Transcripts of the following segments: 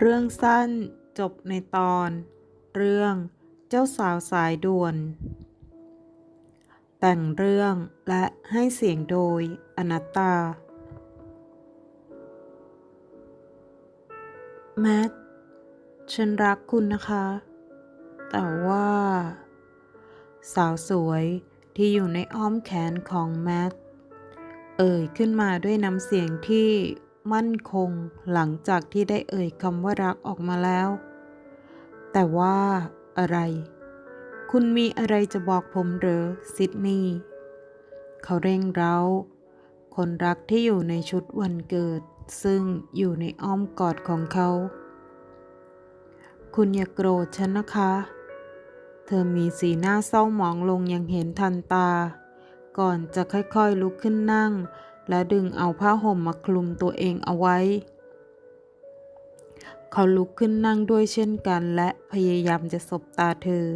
เรื่องสั้นจบในตอน เรื่องเจ้าสาวสายด่วน แต่งเรื่องและให้เสียงโดยอนัตตา แมท ฉันรักคุณนะคะ แต่ว่า สาวสวยที่อยู่ในอ้อมแขนของแมท เอ่ยขึ้นมาด้วยน้ำเสียงที่ มั่นคงหลังจากที่ได้เอ่ยคำว่ารักออกมาแล้ว แต่ว่าอะไร คุณมีอะไรจะบอกผมหรือซิดนีย์เขาเร่งเร้า คนรักที่อยู่ในชุดวันเกิด ซึ่งอยู่ในอ้อมกอดของเขา คุณอย่าโกรธฉันนะคะ เธอมีสีหน้าเศร้าหมองลงอย่างเห็นทันตา ก่อนจะค่อยๆลุกขึ้นนั่ง และดึงเอาผ้าห่มมาคลุมตัวเองเอาไว้ เขาลุกขึ้นนั่งด้วยเช่นกันและพยายามจะสบตาเธอ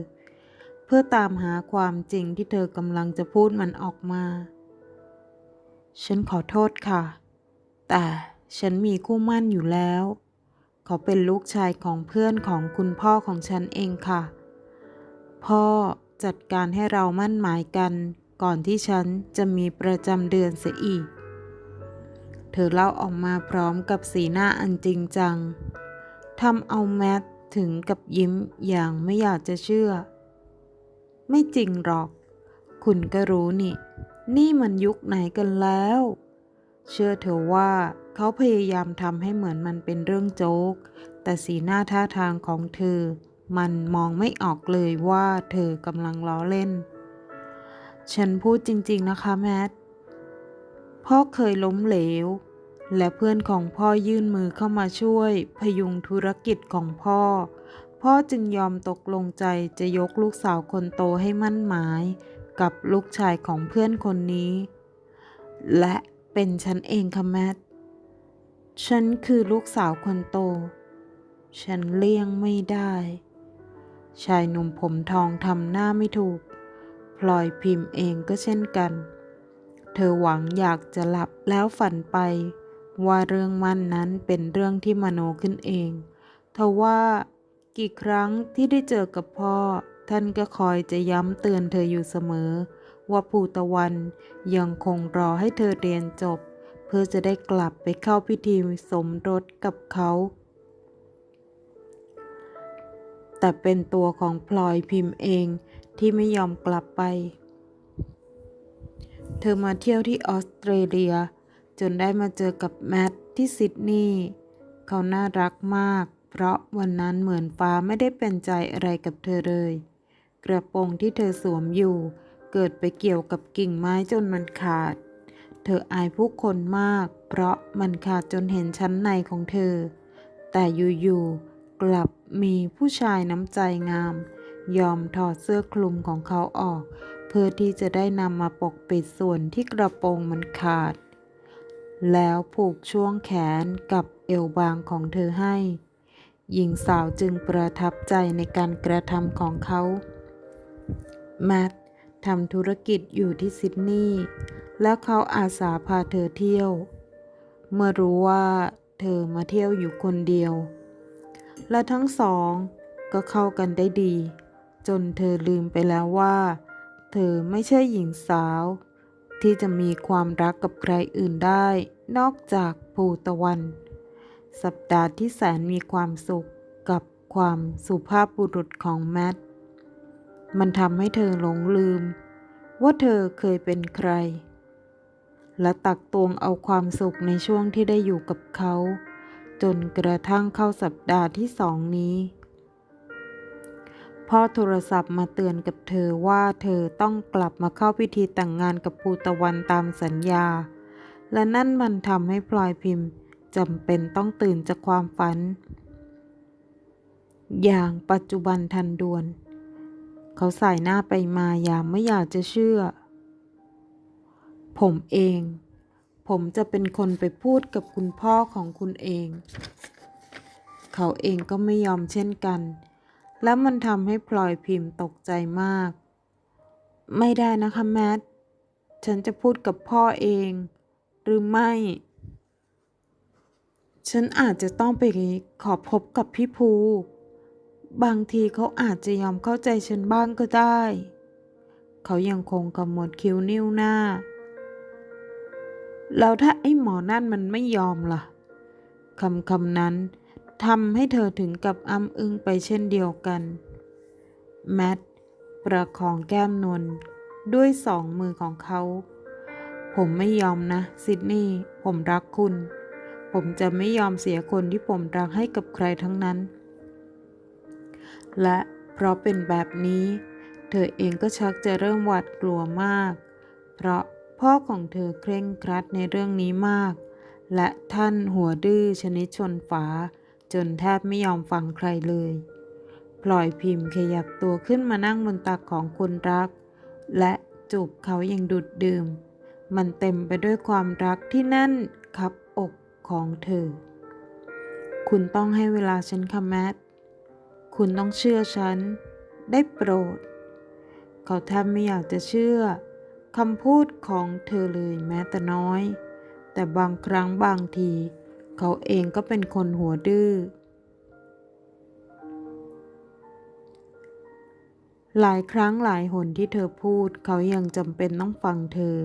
เพื่อตามหาความจริงที่เธอกำลังจะพูดมันออกมา ฉันขอโทษค่ะ แต่ฉันมีคู่มั่นอยู่แล้ว เขาเป็นลูกชายของเพื่อนของคุณพ่อของฉันเองค่ะ พ่อจัดการให้เรามั่นหมายกันก่อนที่ฉันจะมีประจำเดือนเสียอีก เธอเล่าออกมาพร้อมกับสีหน้าอันจริงจังทำเอาแมทถึงกับยิ้มอย่างไม่อยากจะเชื่อ ไม่จริงหรอก คุณก็รู้นี่ นี่มันยุคไหนกันแล้ว เชื่อเถอว่าเขาพยายามทำให้เหมือนมันเป็นเรื่องโจ๊ก แต่สีหน้าท่าทางของเธอ มันมองไม่ออกเลยว่าเธอกำลังล้อเล่น ฉันพูดจริง ๆ นะคะแมท พ่อเคยล้มเหลว และเพื่อนของพ่อยื่นมือเข้ามาช่วย พยุงธุรกิจของพ่อ พ่อจึงยอมตกลงใจจะยกลูกสาวคนโตให้มั่นหมาย กับลูกชายของเพื่อนคนนี้ และเป็นฉันเองค่ะแมทฉันคือลูกสาวคนโต ฉันเลี่ยงไม่ได้ ชายหนุ่มผมทองทำหน้าไม่ถูก พลอยพิมพ์เองก็เช่นกัน เธอหวังอยากจะหลับแล้วฝันไป ว่าเรื่องมั่นนั้นเป็นเรื่องที่มโนขึ้นเองทว่ากี่ครั้งที่ได้เจอกับพ่อ ท่านก็คอยจะย้ำเตือนเธออยู่เสมอ ว่าภูตะวันยังคงรอให้เธอเรียนจบ เพื่อจะได้กลับไปเข้าพิธีสมรสกับเขาแต่เป็นตัวของพลอยพิมพ์เองที่ไม่ยอมกลับไป เธอมาเที่ยวที่ออสเตรเลีย จนได้มาเจอกับแมทที่ซิดนีย์เขาน่ารักมาก เพราะวันนั้นเหมือนฟ้าไม่ได้เป็นใจอะไรกับเธอเลย กระโปรงที่เธอสวมอยู่ เกิดไปเกี่ยวกับกิ่งไม้จนมันขาด เธออายผู้คนมาก เพราะมันขาดจนเห็นชั้นในของเธอ แต่อยู่ๆกลับมีผู้ชายน้ำใจงาม ยอมถอดเสื้อคลุมของเขาออก เพื่อที่จะได้นำมาปกปิดส่วนที่กระโปรงมันขาด แล้วผูกช่วงแขนกับเอวบางของเธอให้ หญิงสาวจึงประทับใจในการกระทำของเขา แมททำธุรกิจอยู่ที่ซิดนีย์แล้วเขาอาสาพาเธอเที่ยว เมื่อรู้ว่าเธอมาเที่ยวอยู่คนเดียว และทั้งสองก็เข้ากันได้ดี จนเธอลืมไปแล้วว่า เธอไม่ใช่หญิงสาว ที่จะมีความรักกับใครอื่นได้ นอกจากภูตะวัน สัปดาห์ที่แสนมีความสุขกับความสุภาพบุรุษของแมท มันทำให้เธอหลงลืม ว่าเธอเคยเป็นใคร และตักตวงเอาความสุขในช่วงที่ได้อยู่กับเขา จนกระทั่งเข้าสัปดาห์ที่สองนี้ พ่อโทรศัพท์มาเตือนกับเธอว่าเธอต้องกลับมาเข้าพิธีแต่งงานกับภูตะวันตามสัญญา และนั่นมันทำให้พลอยพิมพ์จำเป็นต้องตื่นจากความฝัน อย่างปัจจุบันทันด่วน เขาสายหน้าไปมาอย่างไม่อยากจะเชื่อ ผมเอง ผมจะเป็นคนไปพูดกับคุณพ่อของคุณเอง เขาเองก็ไม่ยอมเช่นกัน และมันทำให้พลอยพิมพ์ตกใจมาก ไม่ได้นะคะแมท ฉันจะพูดกับพ่อเอง หรือไม่ ฉันอาจจะต้องไปขอพบกับพี่ภู บางทีเขาอาจจะยอมเข้าใจฉันบ้างก็ได้ เขายังคงกำหมดคิ้วนิ้วหน้า แล้วถ้าไอ้หมอนั่นมันไม่ยอมล่ะคำคำนั้น ทำให้เธอถึงกับอ้ำอึ้งไปเช่นเดียวกัน แมทประคองแก้มนวลด้วยสองมือของเขา ผมไม่ยอมนะซิดนีย์ผมรักคุณ ผมจะไม่ยอมเสียคนที่ผมรักให้กับใครทั้งนั้น และเพราะเป็นแบบนี้ เธอเองก็ชักจะเริ่มหวาดกลัวมาก เพราะพ่อของเธอเคร่งครัดในเรื่องนี้มาก และท่านหัวดื้อชนิดชนฝา จนแทบไม่ยอมฟังใครเลยปล่อยพิมพ์ขยับตัวขึ้นมานั่งบนตักของคนรัก และจูบเขาอย่างดุดดื่ม มันเต็มไปด้วยความรักที่แน่นคับอกของเธอ คุณต้องให้เวลาฉันค่ะแมทคุณต้องเชื่อฉัน ได้โปรด เขาแทบไม่อยากจะเชื่อคำพูดของเธอเลยแม้แต่น้อย แต่บางครั้งบางทีเขาเองก็เป็นคนหัวดื้อ หลายครั้งหลายหนที่เธอพูด เขายังจำเป็นต้องฟังเธอ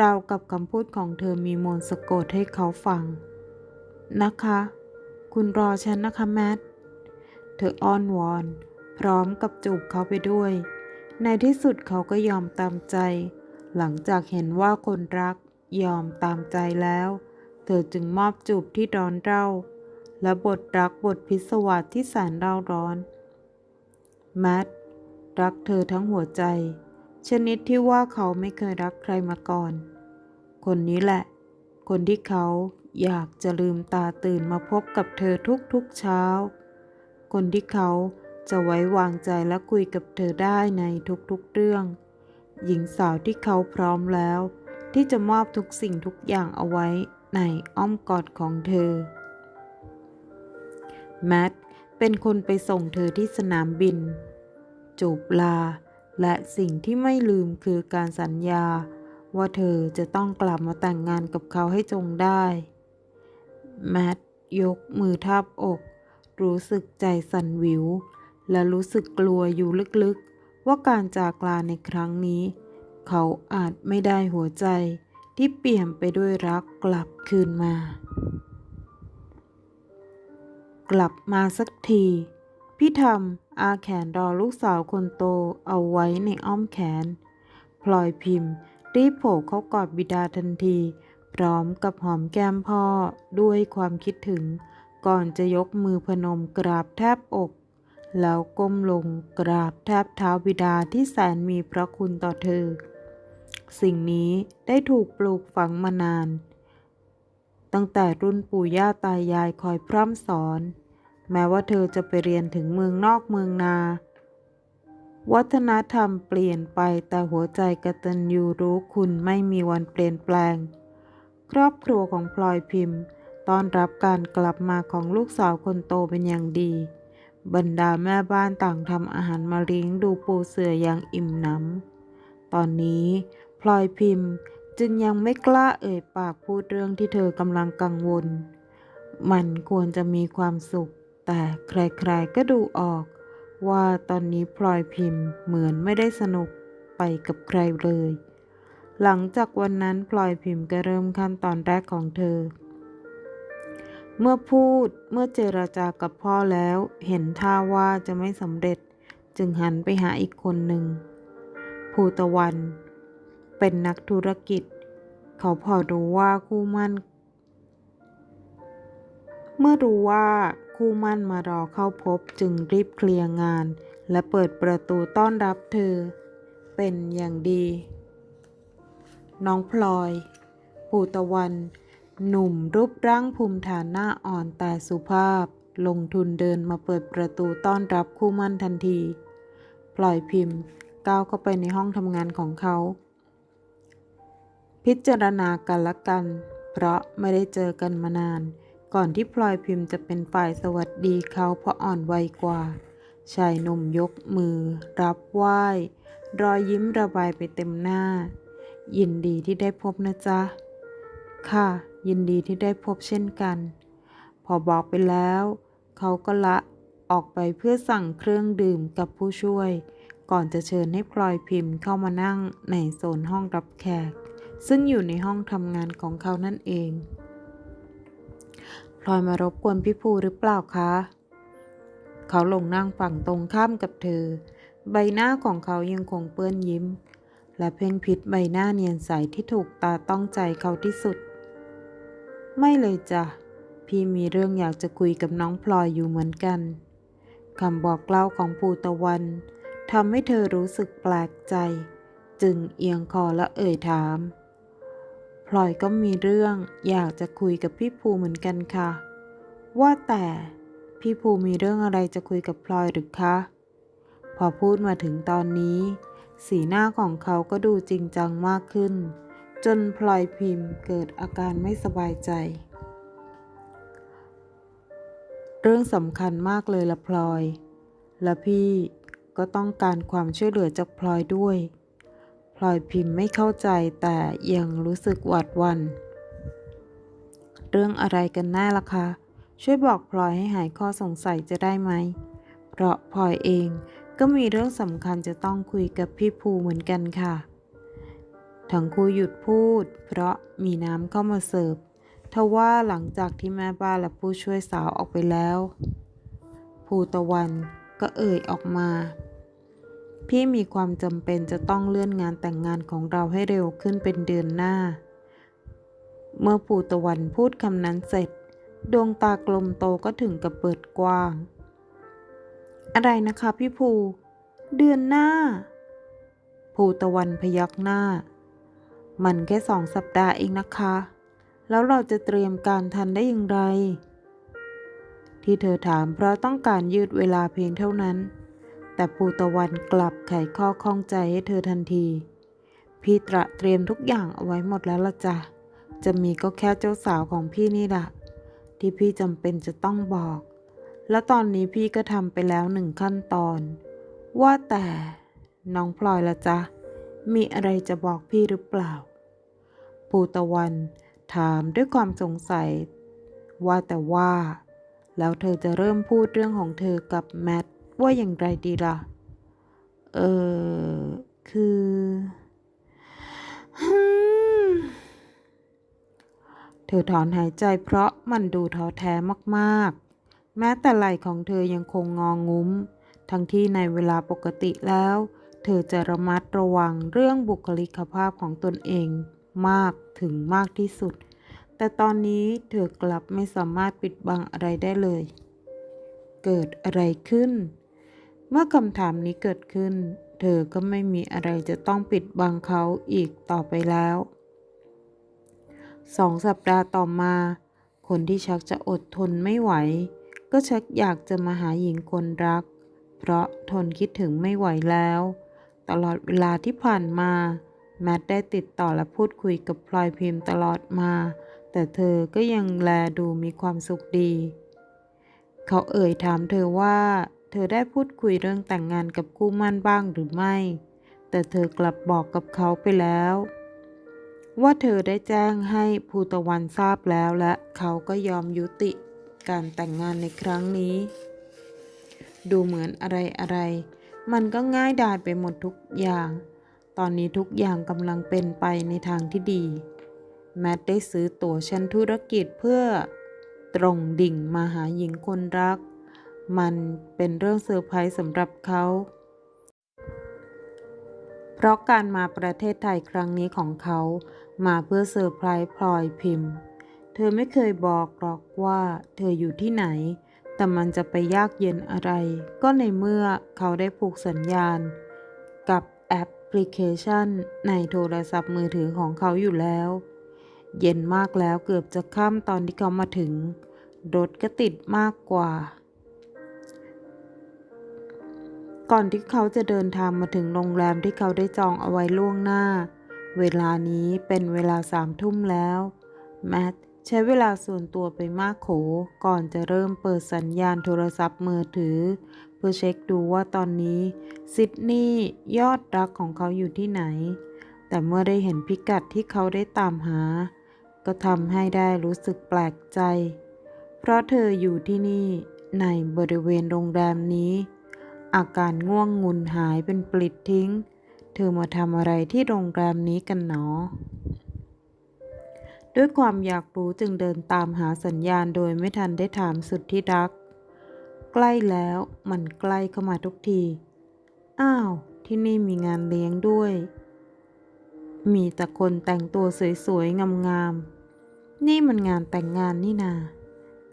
ราวกับคำพูดของเธอมีมนสะกดให้เขาฟัง นะคะ คุณรอฉันนะคะแมท เธออ้อนวอน พร้อมกับจูบเขาไปด้วย ในที่สุดเขาก็ยอมตามใจ หลังจากเห็นว่าคนรักยอมตามใจแล้ว เธอจึงมอบจูบที่ร้อนเร่าและบทรักบทพิศวาสที่แสนเร่าร้อนแมทรักเธอทั้งหัวใจ ชนิดที่ว่าเขาไม่เคยรักใครมาก่อน คนนี้แหละ คนที่เขาอยากจะลืมตาตื่นมาพบกับเธอทุกๆเช้า คนที่เขาจะไว้วางใจและคุยกับเธอได้ในทุกๆเรื่อง หญิงสาวที่เขาพร้อมแล้ว ที่จะมอบทุกสิ่งทุกอย่างเอาไว้ ในอ้อมกอดของเธอ แมทเป็นคนไปส่งเธอที่สนามบิน จูบลา และสิ่งที่ไม่ลืมคือการสัญญา ว่าเธอจะต้องกลับมาแต่งงานกับเขาให้จงได้ แมทยกมือทาบอก รู้สึกใจสั่นวิว และรู้สึกกลัวอยู่ลึกๆ ว่าการจากลาในครั้งนี้ เขาอาจไม่ได้หัวใจ ที่เปี่ยมไปด้วยรักกลับคืนมา กลับมาสักที พี่ทำอาแขนรอลูกสาวคนโตเอาไว้ในอ้อมแขน พลอยพิมพ์รีบโผล่เข้ากอดบิดาทันที พร้อมกับหอมแก้มพ่อด้วยความคิดถึง ก่อนจะยกมือพนมกราบแทบอก แล้วก้มลงกราบแทบเท้าบิดาที่แสนมีพระคุณต่อเธอ สิ่งนี้ได้ถูกปลูกฝังมานาน ตั้งแต่รุ่นปู่ย่าตายายคอยพร่ำสอน แม้ว่าเธอจะไปเรียนถึงเมืองนอกเมืองนา วัฒนธรรมเปลี่ยนไปแต่หัวใจกตัญญูรู้คุณไม่มีวันเปลี่ยนแปลง ครอบครัวของพลอยพิมพ์ต้อนรับการกลับมาของลูกสาวคนโตเป็นอย่างดี บรรดาแม่บ้านต่างทำอาหารมาเลี้ยงดูปูเสืออย่างอิ่มหนำตอนนี้ พลอยพิมพ์จึงยังไม่กล้าเอ่ยปากพูดเรื่องที่เธอกำลังกังวล มันควรจะมีความสุข แต่ใครๆก็ดูออก ว่าตอนนี้พลอยพิมพ์เหมือนไม่ได้สนุกไปกับใครเลย หลังจากวันนั้นพลอยพิมพ์ก็เริ่มขั้นตอนแรกของเธอ เมื่อพูดเมื่อเจรจากับพ่อแล้วเห็นท่าว่าจะไม่สำเร็จ จึงหันไปหาอีกคนหนึ่งภูตะวัน เป็นนักธุรกิจ เขาพอรู้ว่าคู่มั่น เมื่อรู้ว่าคู่มั่นมารอเข้าพบจึงรีบเคลียร์งาน และเปิดประตูต้อนรับเธอ เป็นอย่างดี น้องพลอยปูตะวัน หนุ่มรูปร่างภูมิฐานหน้าอ่อนแต่สุภาพ ลงทุนเดินมาเปิดประตูต้อนรับคู่มั่นทันที ปล่อยพิมพ์ก้าวเข้าไปในห้องทำงานของเขา พิจารณากันละกัน เพราะไม่ได้เจอกันมานาน ก่อนที่พลอยพิมพ์จะเป็นฝ่ายสวัสดีเขาเพราะอ่อนวัยกว่า ชายหนุ่มยกมือ รับไหว้ รอยยิ้มระบายไปเต็มหน้า ยินดีที่ได้พบนะจ๊ะ ค่ะ ยินดีที่ได้พบเช่นกัน พอบอกไปแล้ว เขาก็ละออกไปเพื่อสั่งเครื่องดื่มกับผู้ช่วย ก่อนจะเชิญให้พลอยพิมพ์เข้ามานั่งในโซนห้องรับแขก ซึ่งอยู่ในห้องทำงานของเขานั่นเองพลอยมารบกวนพี่ภูหรือเปล่าคะ เขาลงนั่งฝั่งตรงข้ามกับเธอ ใบหน้าของเขายังคงเปื้อนยิ้ม และเพ่งพิษใบหน้าเนียนใสที่ถูกตาต้องใจเขาที่สุด ไม่เลยจ้ะ พี่มีเรื่องอยากจะคุยกับน้องพลอยอยู่เหมือนกันคำบอกเล่าของภูตะวันทำให้เธอรู้สึกแปลกใจ จึงเอียงคอและเอ่ยถาม ลอยก็มีเรื่องอยากจะคุยกับพี่ภูเหมือนกันค่ะ ว่าแต่พี่ภูมีเรื่องอะไรจะคุยกับพลอยหรือคะ พอพูดมาถึงตอนนี้ สีหน้าของเขาก็ดูจริงจังมากขึ้น จนพลอยพิมพ์เกิดอาการไม่สบายใจ เรื่องสำคัญมากเลยละพลอย และพี่ก็ต้องการความช่วยเหลือจากพลอยด้วย ลอยพิมพ์ไม่เข้าใจแต่ยังรู้สึกหวาดหวัน เรื่องอะไรกันแน่ล่ะคะ ช่วยบอกพลอยให้หายข้อสงสัยจะได้ไหม เพราะพลอยเองก็มีเรื่องสำคัญจะต้องคุยกับพี่ภูเหมือนกันค่ะ ทั้งคู่หยุดพูด เพราะมีน้ำเข้ามาเสิร์ฟทว่าหลังจากที่แม่บ้านและผู้ช่วยสาวออกไปแล้ว ภูตะวันก็เอ่ยออกมา พี่มีความจำเป็นจะต้องเลื่อนงานแต่งงานของเราให้เร็วขึ้นเป็นเดือนหน้า เมื่อภูตะวันพูดคำนั้นเสร็จ ดวงตากลมโตก็ถึงกับเปิดกว้าง อะไรนะคะพี่ภู เดือนหน้า ภูตะวันพยักหน้า มันแค่สองสัปดาห์เองนะคะ แล้วเราจะเตรียมการทันได้อย่างไร ที่เธอถามเพราะต้องการยืดเวลาเพียงเท่านั้น แต่ภูตะวันกลับไขข้อข้องใจให้เธอทันที พี่ตระเตรียมทุกอย่างเอาไว้หมดแล้วละจ้ะ จะมีก็แค่เจ้าสาวของพี่นี่แหละที่พี่จำเป็นจะต้องบอก แล้วตอนนี้พี่ก็ทำไปแล้วหนึ่งขั้นตอน ว่าแต่น้องพลอยละจ๊ะมีอะไรจะบอกพี่หรือเปล่า ภูตะวันถามด้วยความสงสัย ว่าแต่ว่า แล้วเธอจะเริ่มพูดเรื่องของเธอกับแมท ว่าอย่างไรดีล่ะ เออ คือเธอถอนหายใจเพราะมันดูท้อแท้มากๆ แม้แต่ไหล่ของเธอยังคงงองงุ้ม ทั้งที่ในเวลาปกติแล้ว เธอจะระมัดระวังเรื่องบุคลิกภาพของตนเองมากถึงมากที่สุด แต่ตอนนี้เธอกลับไม่สามารถปิดบังอะไรได้เลย เกิดอะไรขึ้น เมื่อคำถามนี้เกิดขึ้น เธอก็ไม่มีอะไรจะต้องปิดบังเขาอีกต่อไปแล้วสองสัปดาห์ต่อมา คนที่ชักจะอดทนไม่ไหว ก็ชักอยากจะมาหาหญิงคนรัก เพราะทนคิดถึงไม่ไหวแล้ว ตลอดเวลาที่ผ่านมา แมทได้ติดต่อและพูดคุยกับพลอยพิมพ์ตลอดมา แต่เธอก็ยังแลดูมีความสุขดี เขาเอ่ยถามเธอว่า เธอได้พูดคุยเรื่องแต่งงานกับคู่มั่นบ้างหรือไม่ แต่เธอกลับบอกกับเขาไปแล้ว ว่าเธอได้แจ้งให้ภูตะวันทราบแล้วและเขาก็ยอมยุติการแต่งงานในครั้งนี้ ดูเหมือนอะไรอะไร มันก็ง่ายดายไปหมดทุกอย่าง ตอนนี้ทุกอย่างกำลังเป็นไปในทางที่ดี แมทได้ซื้อตั๋วชั้นธุรกิจเพื่อตรงดิ่งมาหาหญิงคนรัก มันเป็นเรื่องเซอร์ไพรส์สำหรับเขา เพราะการมาประเทศไทยครั้งนี้ของเขา มาเพื่อเซอร์ไพรส์พลอยพิมพ์ เธอไม่เคยบอกหรอกว่าเธออยู่ที่ไหน แต่มันจะไปยากเย็นอะไร ก็ในเมื่อเขาได้ผูกสัญญาณ กับแอปพลิเคชัน ในโทรศัพท์มือถือของเขาอยู่แล้ว เย็นมากแล้วเกือบจะค่ำตอนที่เขามาถึง รถก็ติดมากกว่า ก่อนที่เขาจะเดินทางมาถึงโรงแรมที่เขาได้จองเอาไว้ล่วงหน้า เวลานี้เป็นเวลาสามทุ่มแล้ว แมทใช้เวลาส่วนตัวไปมากโข ก่อนจะเริ่มเปิดสัญญาณโทรศัพท์มือถือ เพื่อเช็คดูว่าตอนนี้ซิดนีย์ยอดรักของเขาอยู่ที่ไหน แต่เมื่อได้เห็นพิกัดที่เขาได้ตามหา ก็ทำให้ได้รู้สึกแปลกใจ เพราะเธออยู่ที่นี่ในบริเวณโรงแรมนี้ อาการง่วงงุนหายเป็นปลิดทิ้ง เธอมาทำอะไรที่โรงแรมนี้กันหนอ ด้วยความอยากรู้จึงเดินตามหาสัญญาณโดยไม่ทันได้ถามสุดที่รัก ใกล้แล้วมันใกล้เข้ามาทุกที อ้าว ที่นี่มีงานเลี้ยงด้วย มีแต่คนแต่งตัวสวยๆ งามๆ นี่มันงานแต่งงานนี่นา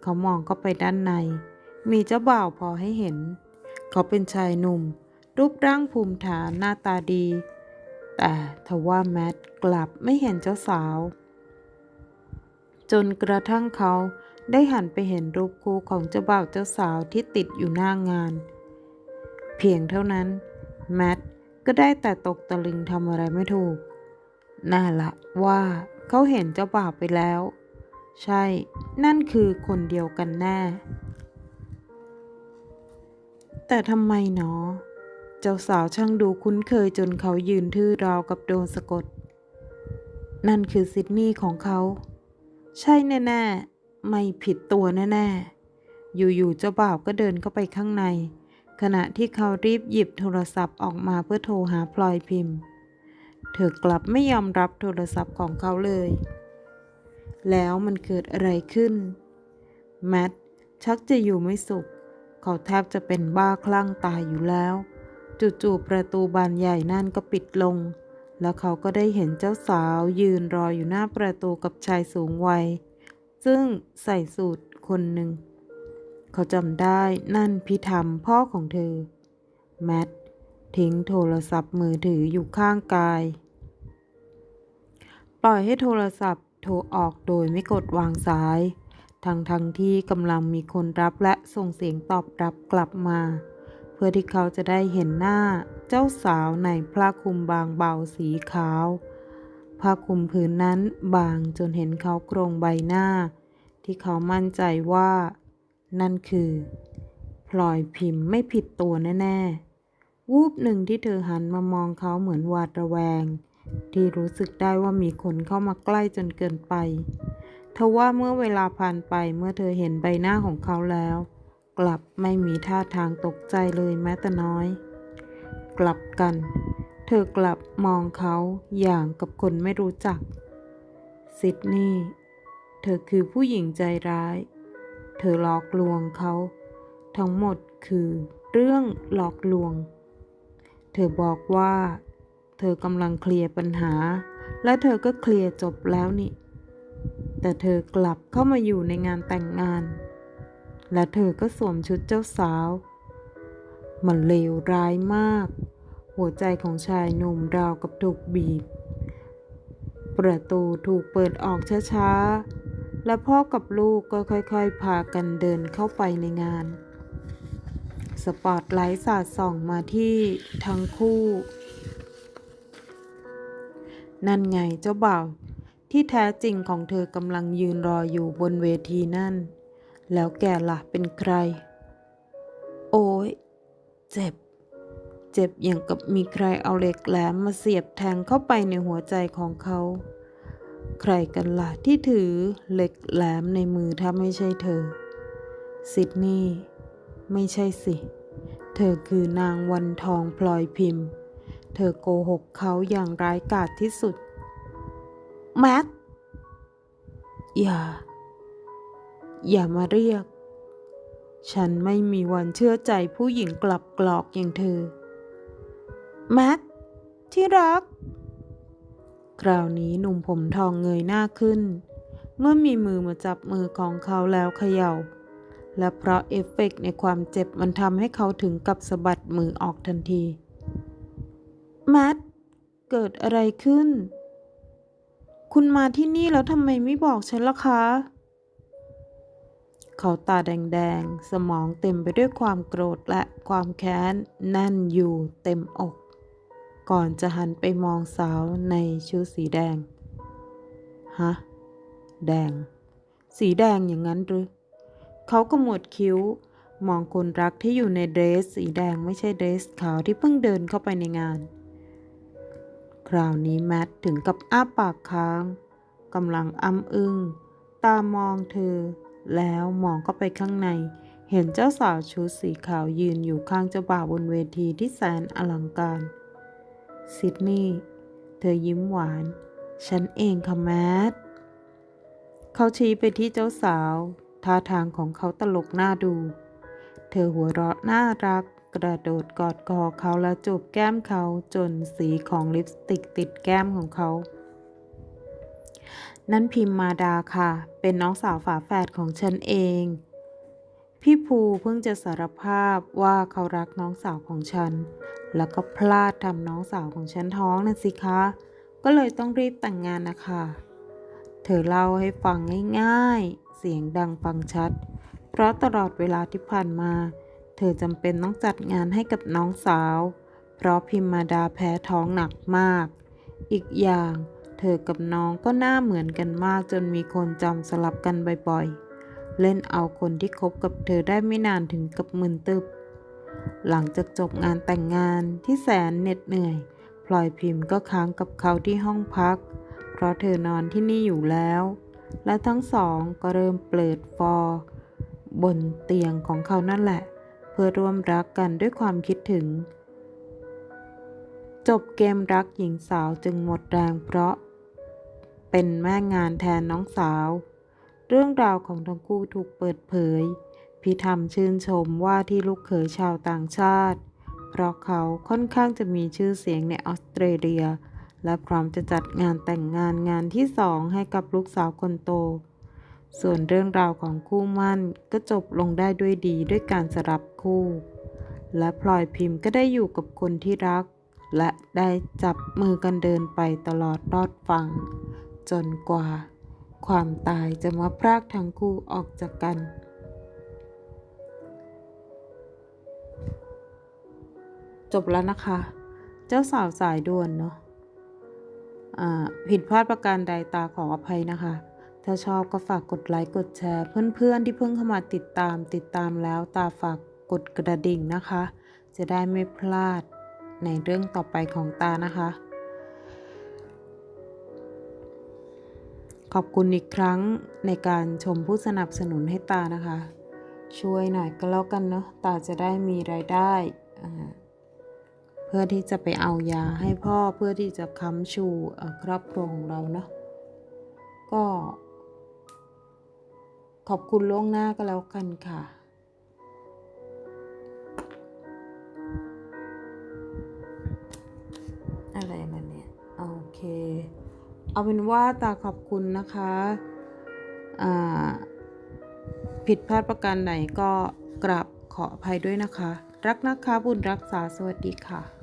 เขามองเข้าไปด้านใน มีเจ้าบ่าวพอให้เห็น เขาเป็นชายหนุ่ม รูปร่างภูมิฐานหน้าตาดี แต่ทว่าแมทกลับไม่เห็นเจ้าสาว จนกระทั่งเขาได้หันไปเห็นรูปคู่ของเจ้าบ่าวเจ้าสาวที่ติดอยู่หน้างาน เพียงเท่านั้น แมทก็ได้แต่ตกตะลึงทำอะไรไม่ถูก น่าละว่าเขาเห็นเจ้าบ่าวไปแล้ว ใช่ นั่นคือคนเดียวกันแน่ แต่ทำไมหนอ เจ้าสาวช่างดูคุ้นเคยจนเขายืนทื่อราวกับโดนสะกด นั่นคือซิดนีย์ของเขา ใช่แน่ๆ ไม่ผิดตัวแน่ๆ อยู่ๆ เจ้าบ่าวก็เดินเข้าไปข้างใน ขณะที่เขารีบหยิบโทรศัพท์ออกมาเพื่อโทรหาพลอยพิมพ์ เธอกลับไม่ยอมรับโทรศัพท์ของเขาเลย แล้วมันเกิดอะไรขึ้น แมทชักจะอยู่ไม่สุข เขาแทบจะเป็นบ้าคลั่งตายอยู่แล้ว จู่ๆประตูบานใหญ่นั่นก็ปิดลง แล้วเขาก็ได้เห็นเจ้าสาวยืนรออยู่หน้าประตูกับชายสูงวัย ซึ่งใส่สูทคนหนึ่ง เขาจำได้นั่นพิธรรมพ่อของเธอ แมททิ้งโทรศัพท์มือถืออยู่ข้างกาย ปล่อยให้โทรศัพท์โทรออกโดยไม่กดวางสาย ทั้งทั้งที่กำลังมีคนรับและส่งเสียงตอบรับกลับมา เพื่อที่เขาจะได้เห็นหน้าเจ้าสาวในผ้าคลุมบางเบาสีขาวผ้าคลุมผืนนั้นบางจนเห็นเขาโครงใบหน้า ที่เขามั่นใจว่า นั่นคือพลอยพิมพ์ไม่ผิดตัวแน่ๆ วูบหนึ่งที่เธอหันมามองเขาเหมือนหวาดระแวง ที่รู้สึกได้ว่ามีคนเข้ามาใกล้จนเกินไป ทว่าเมื่อเวลาผ่านไปเมื่อเธอเห็นใบหน้าของเขาแล้ว กลับไม่มีท่าทางตกใจเลยแม้แต่น้อย กลับกัน เธอกลับมองเขาอย่างกับคนไม่รู้จักซิดนีย์เธอคือผู้หญิงใจร้าย เธอหลอกลวงเขา ทั้งหมดคือเรื่องหลอกลวง เธอบอกว่า เธอกำลังเคลียร์ปัญหา และเธอก็เคลียร์จบแล้วนี่ แต่เธอกลับเข้ามาอยู่ในงานแต่งงาน และเธอก็สวมชุดเจ้าสาว มันเลวร้ายมาก หัวใจของชายหนุ่มราวกับถูกบีบ ประตูถูกเปิดออกช้าๆ และพ่อกับลูกก็ค่อยๆ พากันเดินเข้าไปในงาน สปอตไลท์สาดส่องมาที่ทั้งคู่ นั่นไงเจ้าบ่าว ที่แท้จริงของเธอกำลังยืนรออยู่บนเวทีนั่น แล้วแกล่ะเป็นใคร โอ้ยเจ็บ เจ็บอย่างกับมีใครเอาเหล็กแหลมมาเสียบแทงเข้าไปในหัวใจของเขา ใครกันล่ะที่ถือเหล็กแหลมในมือถ้าไม่ใช่เธอ ซิดนีย์ไม่ใช่สิ เธอคือนางวันทองพลอยพิมพ์ เธอโกหกเขาอย่างร้ายกาจที่สุด แม็ก อย่า อย่ามาเรียก ฉันไม่มีวันเชื่อใจผู้หญิงกลับกรอกอย่างเธอ แม็ก ที่รัก คราวนี้หนุ่มผมทองเงยหน้าขึ้น เมื่อมีมือมาจับมือของเขาแล้วเขย่า และเพราะเอฟเฟกต์ในความเจ็บมันทำให้เขาถึงกับสะบัดมือออกทันที แมท เกิดอะไรขึ้น คุณมาที่นี่แล้วทำไมไม่บอกฉันล่ะคะ เขาตาแดงๆ สมองเต็มไปด้วยความโกรธและความแค้นแน่นอยู่เต็มอก ก่อนจะหันไปมองสาวในชุดสีแดง ฮะ แดง สีแดงอย่างนั้นหรือ เขาขมดคิ้ว มองคนรักที่อยู่ในเดรสสีแดงไม่ใช่เดรสขาวที่เพิ่งเดินเข้าไปในงาน คราวนี้แมทถึงกับอ้าปากค้างกำลังอ้ำอึง้งตามองเธอ แล้วมองเข้าไปข้างใน เห็นเจ้าสาวชุดสีขาวยืนอยู่ข้างเจ้าบ่าวบนเวทีที่แสนอลังการซิดนีย์เธอยิ้มหวาน ฉันเองค่ะแมทเขาชี้ไปที่เจ้าสาว ท่าทางของเขาตลกน่าดู เธอหัวเราะน่ารัก กระโดดกอดคอเขาแล้วจูบแก้มเขาจนสีของลิปสติกติดแก้มของเขา นั่นพิมมาดาค่ะ เป็นน้องสาวฝาแฝดของฉันเอง พี่ภูเพิ่งจะสารภาพว่าเขารักน้องสาวของฉัน แล้วก็พลาดทำน้องสาวของฉันท้องน่ะสิคะ ก็เลยต้องรีบแต่งงานนะคะ เธอเล่าให้ฟังง่ายๆ เสียงดังฟังชัด เพราะตลอดเวลาที่ผ่านมา เธอจำเป็นต้องจัดงานให้กับน้องสาว เพราะพิมมาดาแพ้ท้องหนักมาก อีกอย่าง เธอกับน้องก็หน้าเหมือนกันมากจนมีคนจำสลับกันบ่อยๆ เล่นเอาคนที่คบกับเธอได้ไม่นานถึงกับมึนตึบ หลังจากจบงานแต่งงานที่แสนเหน็ดเหนื่อย พลอยพิมพ์ก็ค้างกับเขาที่ห้องพัก เพราะเธอนอนที่นี่อยู่แล้ว และทั้งสองก็เริ่มเปิดฟอร์บนเตียงของเขานั่นแหละ พื่อร่วมรักกันด้วยความคิดถึง จบเกมรักหญิงสาวจึงหมดแรงเพราะ เป็นแม่งานแทนน้องสาว เรื่องราวของทั้งคู่ถูกเปิดเผยพี่ธรรมชื่นชมว่าที่ลูกเขยชาวต่างชาติ เพราะเขาค่อนข้างจะมีชื่อเสียงในออสเตรเลีย และพร้อมจะจัดงานแต่งงานงานที่สองให้กับลูกสาวคนโต ส่วนเรื่องราวของคู่มั่นก็จบลงได้ด้วยดีด้วยการสลับคู่ และพลอยพิมพ์ก็ได้อยู่กับคนที่รัก และได้จับมือกันเดินไปตลอดรอดฟัง จนกว่า ความตายจะมาพรากทั้งคู่ออกจากกันจบแล้วนะคะ เจ้าสาวสายด่วนเนาะผิดพลาดประการใดตาขออภัยนะคะ ถ้าชอบก็ฝากกดไลค์กดแชร์ เพื่อนๆที่เพิ่งเข้ามาติดตาม ติดตามแล้วตาฝากกดกระดิ่งนะคะ จะได้ไม่พลาดในเรื่องต่อไปของตานะคะ ขอบคุณอีกครั้งในการชมผู้สนับสนุนให้ตานะคะ ช่วยหน่อยก็แล้วกันเนาะตาจะได้มีรายได้ เพื่อที่จะไปเอายาให้พ่อเพื่อที่จะค้ำชูครอบครัวของเราเนาะก็ ขอบคุณล่วงหน้าก็แล้วกันค่ะอะไรนั่นเนี่ย โอเค เอาเป็นว่าตาขอบคุณนะคะอ่าผิดพลาดประการไหนก็กราบขออภัยด้วยนะคะ รักนะคะบุญรักษาสวัสดีค่ะ